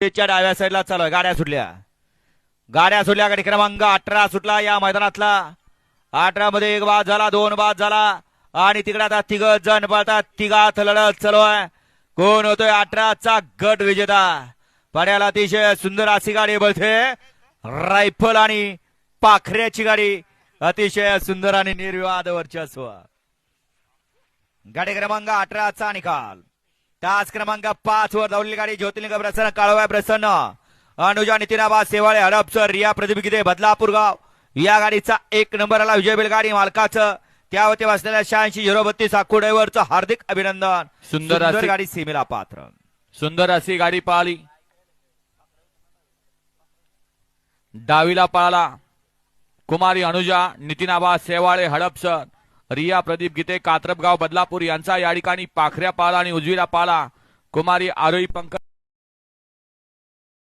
च्या डाव्या साईडला चालू आहे गाड्या सुटल्या. गाड्या सुटल्या गाडी क्रमांक अठरा सुटला या मैदानातला. अठरा मध्ये एक बाद झाला दोन बाद झाला. आणि तिकडे आता तिघ जण पळतात तिघात लढत चालू आहे. कोण होतोय अठराचा गट विजेता? पड्याला अतिशय सुंदर अशी गाडी बळते रायफल आणि पाखऱ्याची गाडी अतिशय सुंदर आणि निर्विवाद वर्चस्व. गाडी क्रमांक अठराचा निकाल. तास क्रमांक पाच वर धावलेली गाडी ज्योतिर्लिंग प्रसन्न काळवाय प्रसन्न. अनुजा नितीनाबा सेवाळे हडपसर रिया प्रदीप गिते बदलापूर गाव. या गाडीचा एक नंबर आला विजय गाडी मालकाचं. त्यावरती बसलेल्या शहाऐंशी झिरो बत्तीस ड्रायव्हरचं हार्दिक अभिनंदन. सुंदर गाडी सीमेला पात्र. सुंदर अशी गाडी पळाली डावीला पळाला. कुमारी अनुजा नितीनाबा सेवाळे हडपसर. रिया प्रदीप गीते कात्रपगाव बदलापूर यांचा या ठिकाणी पाखऱ्या पाला आणि उजवीला पाला. कुमारी आरोही पंकज